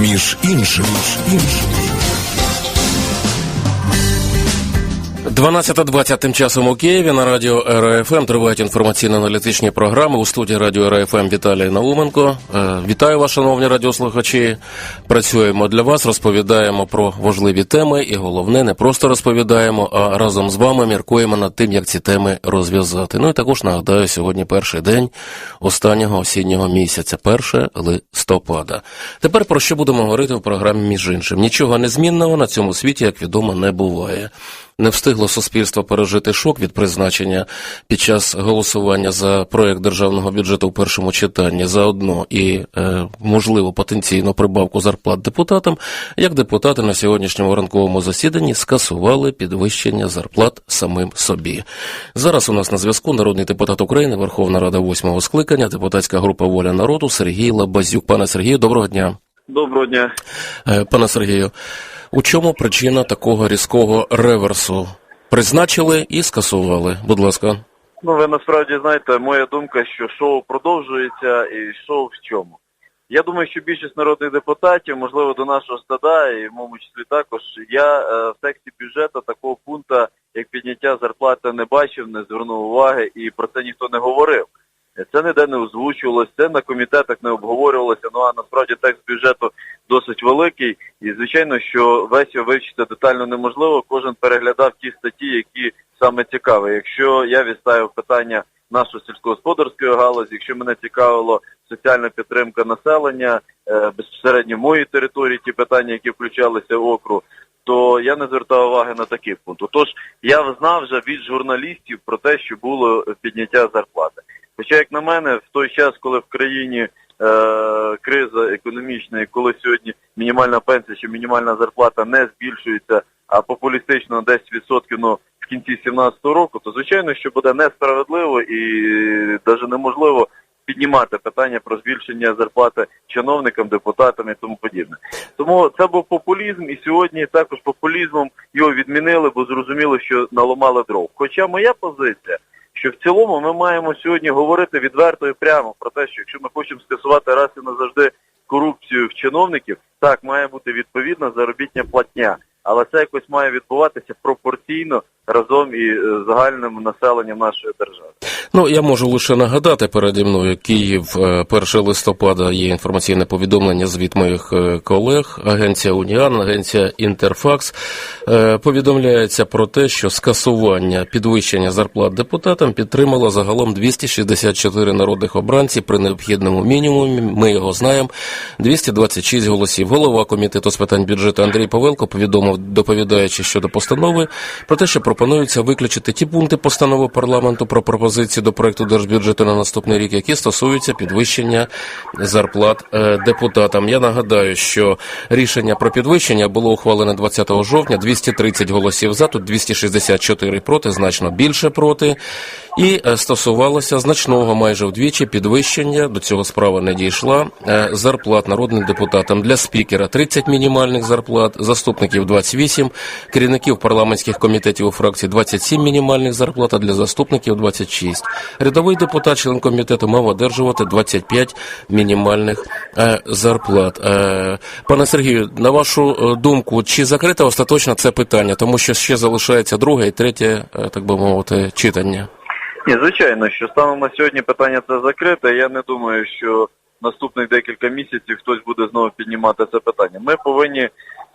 Між іншим, між іншим. 12.20 тим часом у Києві на радіо РФМ тривають інформаційно-аналітичні програми у студії радіо РФМ Віталій Науменко. Е, Вітаю вас, шановні радіослухачі. Працюємо для вас, розповідаємо про важливі теми, і головне, не просто розповідаємо, а разом з вами міркуємо над тим, як ці теми розв'язати. Ну і також нагадаю, сьогодні перший день останнього осіннього місяця, 1 листопада. Тепер про що будемо говорити в програмі між іншим? Нічого незмінного на цьому світі, як відомо, не буває. Не встигло суспільство пережити шок від призначення під час голосування за проект державного бюджету в першому читанні заодно і е, можливо потенційно прибавку зарплат депутатам, як депутати на сьогоднішньому ранковому засіданні скасували підвищення зарплат самим собі. Зараз у нас на зв'язку народний депутат України, Верховна Рада восьмого скликання, депутатська група Воля народу Сергій Лабазюк. Пане Сергію, доброго дня. Доброго дня. Е, Пане Сергію, у чому причина такого різкого реверсу? Призначили і скасували. Будь ласка. Ну ви насправді знаєте, моя думка, що шоу продовжується і шоу в чому. Я думаю, що більшість народних депутатів, можливо, до нашого стада, і в моєму числі також, я е, в тексті бюджету такого пункту, як підняття зарплати, не бачив, не звернув уваги, і про це ніхто не говорив. Це ніде не озвучувалося, це на комітетах не обговорювалося. Ну а насправді текст бюджету досить великий, і звичайно, що весь його вивчити детально неможливо. Кожен переглядав ті статті, які саме цікаві. Якщо я відставив питання нашої сільськогосподарської галузі, якщо мене цікавило соціальна підтримка населення е, безпосередньо моїй території, ті питання, які включалися в округ, то я не звертав уваги на такі пункти. Тож я знав вже від журналістів про те, що було підняття зарплати. Хоча, як на мене, в той час, коли в країні е, криза економічна, і коли сьогодні мінімальна пенсія чи мінімальна зарплата не збільшується, а популістично на 10% ну, в кінці 2017 року, то звичайно, що буде несправедливо і навіть неможливо піднімати питання про збільшення зарплати чиновникам, депутатам і тому подібне. Тому це був популізм, і сьогодні також популізмом його відмінили, бо зрозуміло, що наламали дров. Хоча моя позиція що в цілому ми маємо сьогодні говорити відверто і прямо про те, що якщо ми хочемо скасувати раз і назавжди корупцію в чиновників, так має бути відповідна заробітня платня, але це якось має відбуватися пропорційно разом із загальним населенням нашої держави. Ну я можу лише нагадати переді мною Київ 1 листопада є інформаційне повідомлення звіт моїх колег. Агенція Уніан, агенція Інтерфакс повідомляється про те, що скасування підвищення зарплат депутатам підтримало загалом 264 народних обранці при необхідному мінімумі. Ми його знаємо. 226 голосів. Голова комітету з питань бюджету Андрій Павелко повідомив, доповідаючи щодо постанови, про те, що пропонується виключити ті пункти постанови парламенту про пропозиції до проекту держбюджету на наступний рік, які стосуються підвищення зарплат депутатам. Я нагадаю, що рішення про підвищення було ухвалене 20 жовтня. 230 голосів за, тут 264 проти, значно більше проти. І стосувалося значного майже вдвічі підвищення. До цього справа не дійшла. Зарплат народним депутатам для спікера 30 мінімальних зарплат, заступників 28, керівників парламентських комітетів у фракції 27 мінімальних зарплат, а для заступників 26. Рядовий депутат, член комітету, мав одержувати 25 мінімальних е, зарплат. Е, пане Сергію, на вашу думку, чи закрите остаточно це питання, тому що ще залишається друге і третє, е, так би мовити, читання? Ні, звичайно, що станом на сьогодні питання це закрите. Я не думаю, що наступних декілька місяців хтось буде знову піднімати це питання. Ми повинні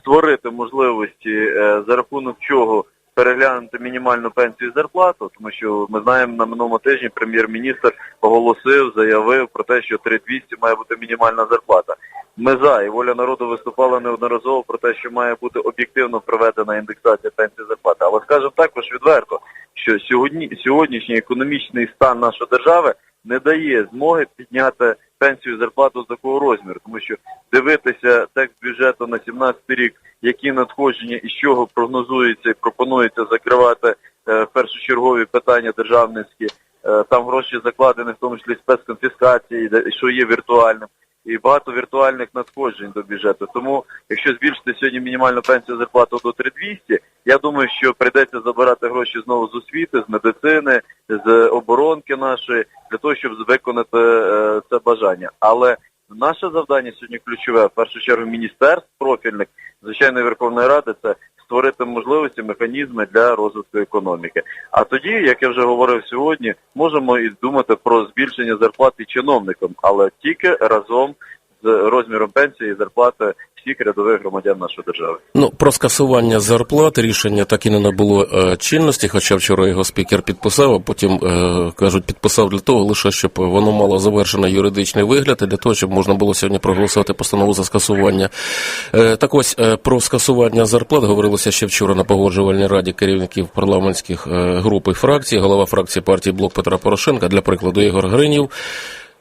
створити можливості, за рахунок чого переглянути мінімальну пенсію і зарплату, тому що ми знаємо на минулому тижні прем'єр-міністр оголосив, заявив про те, що 3200 має бути мінімальна зарплата. Ми за і воля народу виступала неодноразово про те, що має бути об'єктивно проведена індексація пенсії зарплати. Але скажемо також відверто, що сьогодні сьогоднішній економічний стан нашої держави не дає змоги підняти пенсію зарплату з такого розміру, тому що дивитися текст бюджету на 17 рік, які надходження і з чого прогнозується і пропонується закривати е, першочергові питання державницькі, е, там гроші закладені, в тому числі спецконфіскації, що є віртуальним. І багато віртуальних надходжень до бюджету. Тому, якщо збільшити сьогодні мінімальну пенсію зарплату до 3200, я думаю, що прийдеться забирати гроші знову з освіти, з медицини, з оборонки нашої, для того, щоб виконати е, це бажання. Але наше завдання сьогодні ключове, в першу чергу, міністерств профільних, звичайно, Верховної Ради, це створити можливості, механізми для розвитку економіки. А тоді, як я вже говорив сьогодні, можемо і думати про збільшення зарплати чиновникам, але тільки разом з розміром пенсії і зарплати всіх рядових громадян нашої держави. Ну, про скасування зарплат рішення так і не набуло е, чинності, хоча вчора його спікер підписав, а потім, е, кажуть, підписав для того лише, щоб воно мало завершений юридичний вигляд, і для того, щоб можна було сьогодні проголосувати постанову за скасування. Е, так ось, про скасування зарплат говорилося ще вчора на погоджувальній раді керівників парламентських груп і фракцій, голова фракції партії Блок Петра Порошенка, для прикладу, Ігор Гринів.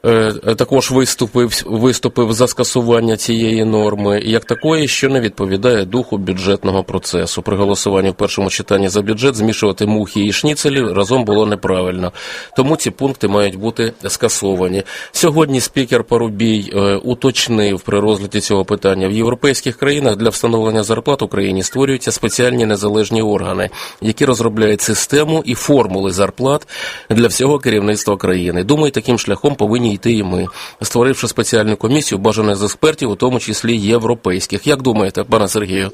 Е, також виступив, виступив за скасування цієї норми, як такої, що не відповідає духу бюджетного процесу. При голосуванні в першому читанні за бюджет змішувати мухи і шніцелі разом було неправильно. Тому ці пункти мають бути скасовані. Сьогодні спікер Парубій е, уточнив при розгляді цього питання в європейських країнах для встановлення зарплат Україні створюються спеціальні незалежні органи, які розробляють систему і формули зарплат для всього керівництва країни. Думаю, таким шляхом повинні йти і ми, створивши спеціальну комісію, бажану з експертів, у тому числі європейських. Як думаєте, пане Сергію,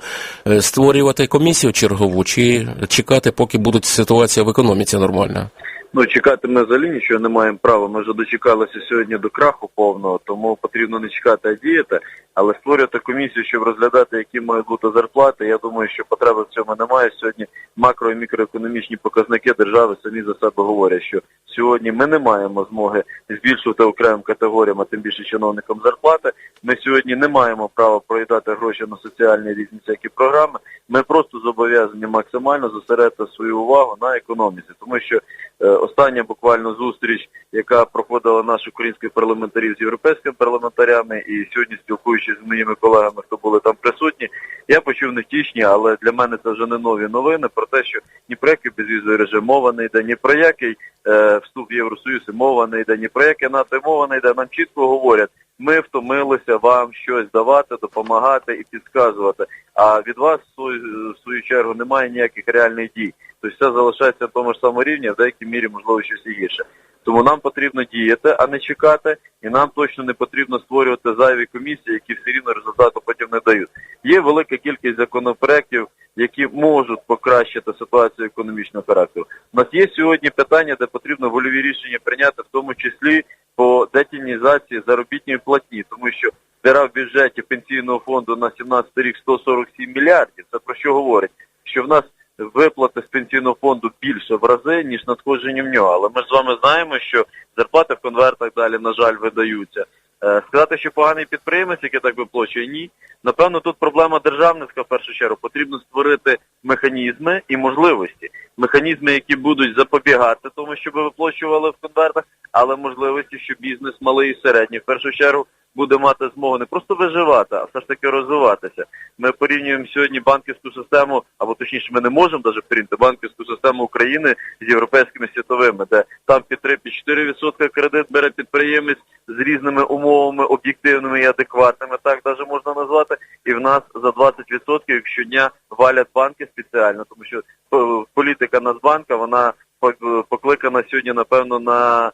е, створювати комісію чергову чи чекати, поки буде ситуація в економіці нормальна? Ну, чекати ми взагалі нічого не маємо права. Ми вже дочекалися сьогодні до краху повного, тому потрібно не чекати, а діяти. Але створювати комісію, щоб розглядати, які мають бути зарплати, я думаю, що потреби в цьому немає. Сьогодні макро і мікроекономічні показники держави самі за себе говорять, що сьогодні ми не маємо змоги збільшувати окремим категоріям, а тим більше чиновникам зарплати. Ми сьогодні не маємо права проїдати гроші на соціальні різні всякі програми. Ми просто зобов'язані максимально зосередити свою увагу на економіці, тому що е, остання буквально зустріч, яка проходила наш українських парламентарів з європейськими парламентарями, і сьогодні спілкуючись з моїми колегами, хто були там присутні, я почув невтішні, але для мене це вже не нові новини про те, що ні про який безвізовий режим мова не йде, ні про який е, вступ в Євросоюз і мова не йде, ні про яке НАТО мова не йде. Нам чітко говорять. Ми втомилися вам щось давати, допомагати і підказувати. А від вас в свою, в чергу немає ніяких реальних дій. Тобто все залишається на тому ж самому рівні, а в деякій мірі можливо щось і гірше. Тому нам потрібно діяти, а не чекати, і нам точно не потрібно створювати зайві комісії, які все рівно результату потім не дають. Є велика кількість законопроєктів, які можуть покращити ситуацію економічного характеру. У нас є сьогодні питання, де потрібно вольові рішення прийняти, в тому числі по детінізації заробітної платні, тому що дира в бюджеті пенсійного фонду на 17 рік 147 мільярдів. Це про що говорить? Що в нас виплати з пенсійного фонду більше в рази, ніж надходження в нього. Але ми ж з вами знаємо, що зарплати в конвертах далі, на жаль, видаються. Е, Сказати, що поганий підприємець, який так виплачує, ні. Напевно, тут проблема державницька в першу чергу. Потрібно створити механізми і можливості. Механізми, які будуть запобігати тому, щоб виплачували в конвертах, але можливості, що бізнес малий і середній в першу чергу буде мати змогу не просто виживати, а все ж таки розвиватися. Ми порівнюємо сьогодні банківську систему, або точніше, ми не можемо навіть порівняти банківську систему України з європейськими світовими, де там під 3-4% кредит бере підприємець з різними умовами, об'єктивними і адекватними, так навіть можна назвати. І в нас за 20% щодня валять банки спеціально, тому що е, політика Нацбанка, вона покликана сьогодні, напевно, на е,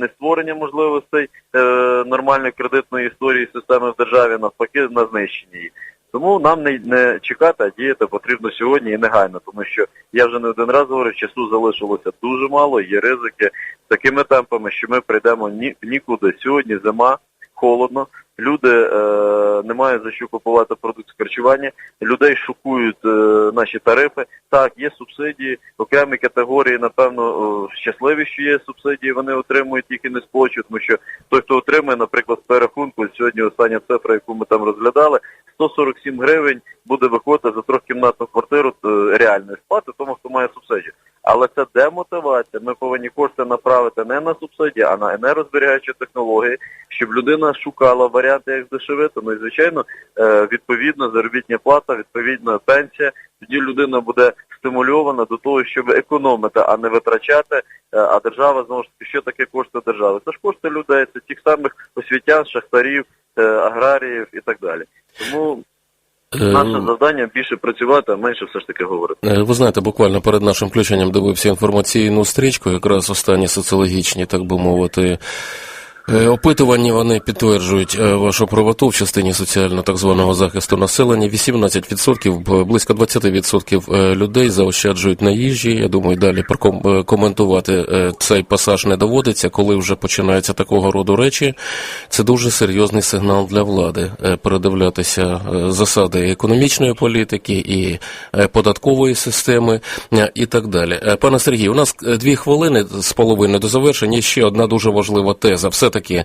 не створення можливостей е, нормальної кредитної історії системи в державі, навпаки, на знищення її. Тому нам не, не чекати, а діяти потрібно сьогодні і негайно, тому що я вже не один раз говорю, часу залишилося дуже мало, є ризики такими темпами, що ми прийдемо ні, нікуди. Сьогодні зима, холодно, люди е, не мають за що купувати продукти харчування, людей шокують е, наші тарифи. Так, є субсидії, окремі категорії, напевно, щасливі, що є субсидії, вони отримують, тільки не сплачують, тому що той, хто отримує, наприклад, перерахунку, сьогодні остання цифра, яку ми там розглядали, 147 гривень буде виходити за трьохкімнатну квартиру е, реальної сплати, тому хто має субсидію. Але це демотивація. Ми повинні кошти направити не на субсидії, а на енергозберігаючі технології, щоб людина шукала варіанти, як здешевити. Ну і звичайно, е, відповідно заробітня плата, відповідно пенсія. Тоді людина буде стимульована до того, щоб економити, а не витрачати. Е, А держава знову ж таки, що таке кошти держави? Це ж кошти людей, це тих самих освітян, шахтарів, е, аграріїв і так далі. Тому наше завдання більше працювати, а менше все ж таки говорити. Ви знаєте, буквально перед нашим включенням дивився інформаційну стрічку, якраз останні соціологічні, так би мовити, Опитування вони підтверджують е, вашу правоту в частині соціально так званого захисту населення. 18%, близько 20% е, людей заощаджують на їжі. Я думаю, далі е, коментувати е, цей пасаж не доводиться, коли вже починаються такого роду речі. Це дуже серйозний сигнал для влади е, передивлятися е, засади економічної політики і е, податкової системи е, і так далі. Е, Пане Сергію, у нас е, дві хвилини з половиною до завершення. Ще одна дуже важлива теза. Все-таки,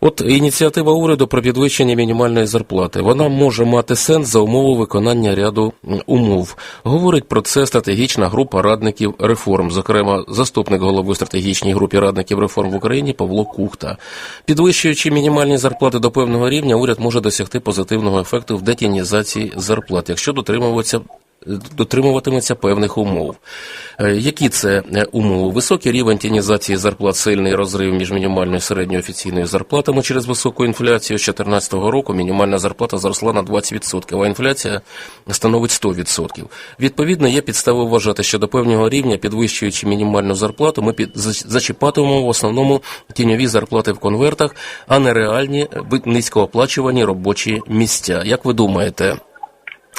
от ініціатива уряду про підвищення мінімальної зарплати, вона може мати сенс за умови виконання ряду умов. Говорить про це стратегічна група радників реформ, зокрема, заступник голови стратегічній групі радників реформ в Україні Павло Кухта. Підвищуючи мінімальні зарплати до певного рівня, уряд може досягти позитивного ефекту в детінізації зарплат, якщо дотримуватися дотримуватиметься певних умов. Е, Які це е, умови? Високий рівень тінізації зарплат, сильний розрив між мінімальною і середньою офіційною зарплатами через високу інфляцію. З 2014 року мінімальна зарплата зросла на 20%, а інфляція становить 100%. Відповідно, є підстави вважати, що до певного рівня, підвищуючи мінімальну зарплату, ми під, зачіпатимемо в основному тіньові зарплати в конвертах, а не реальні е, низькооплачувані робочі місця. Як ви думаєте?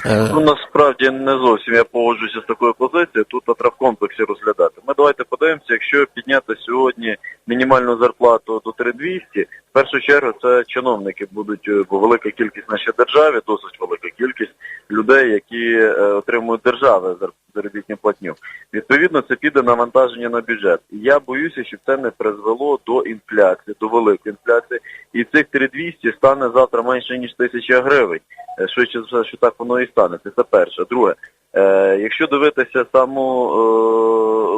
Е, Ну насправді не зовсім я погоджуюся з такою позицією. Тут треба в комплексі розглядати. Ми давайте подивимося, якщо підняти сьогодні мінімальну зарплату до 3200, в першу чергу це чиновники будуть, е, бо велика кількість в нашій державі, досить велика кількість людей, які е, отримують держави зар- заробітну платню. Відповідно, це піде навантаження на бюджет. І я боюся, що це не призвело до інфляції, до великої інфляції. І цих 3200 стане завтра менше ніж тисяча гривень. Е, Швидше за все, що так воно і стане. Це перше. Друге, якщо дивитися саму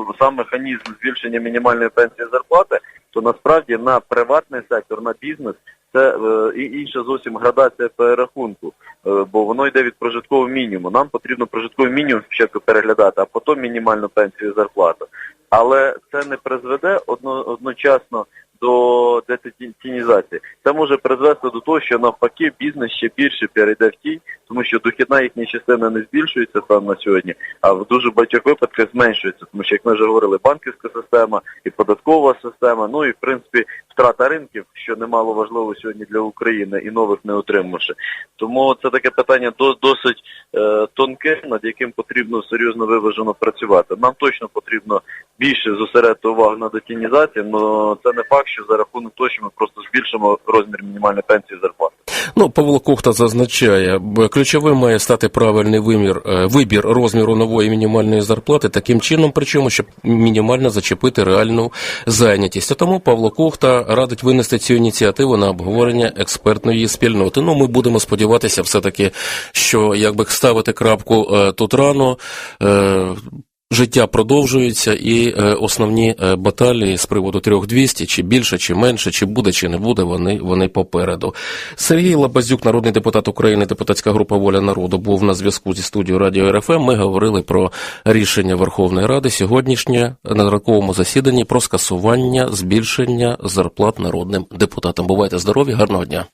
е, сам механізм збільшення мінімальної пенсії зарплати, то насправді на приватний сектор, на бізнес це е, інша зовсім градація перерахунку, е, бо воно йде від прожиткового мінімуму. Нам потрібно прожитковий мінімум спочатку переглядати, а потім мінімальну пенсію зарплату. Але це не призведе одночасно до детінізації. Це може призвести до того, що навпаки бізнес ще більше перейде в тінь, тому що дохідна їхня частина не збільшується саме на сьогодні, а в дуже багатьох випадках зменшується, тому що, як ми вже говорили, банківська система і податкова система, ну і в принципі втрата ринків, що немало важливо сьогодні для України і нових не отримавши. Тому це таке питання до- досить е, тонке, над яким потрібно серйозно виважено працювати. Нам точно потрібно більше зосередити увагу на детінізації, але це не факт, що за рахунок того, що ми просто збільшимо розмір мінімальної пенсії зарплати. Ну, Павло Кухта зазначає, ключовим має стати правильний вимір, е, вибір розміру нової мінімальної зарплати, таким чином, причому, щоб мінімально зачепити реальну зайнятість. А тому Павло Кухта радить винести цю ініціативу на обговорення експертної спільноти. Ну, ми будемо сподіватися все-таки, що якби ставити крапку е, тут рано. Життя продовжується, і е, основні е, баталії з приводу 3200, чи більше, чи менше, чи буде, чи не буде, вони, вони попереду. Сергій Лабазюк, народний депутат України, депутатська група Воля народу, був на зв'язку зі студією Радіо РФМ. Ми говорили про рішення Верховної Ради сьогоднішнє на ранковому засіданні про скасування збільшення зарплат народним депутатам. Бувайте здорові, гарного дня.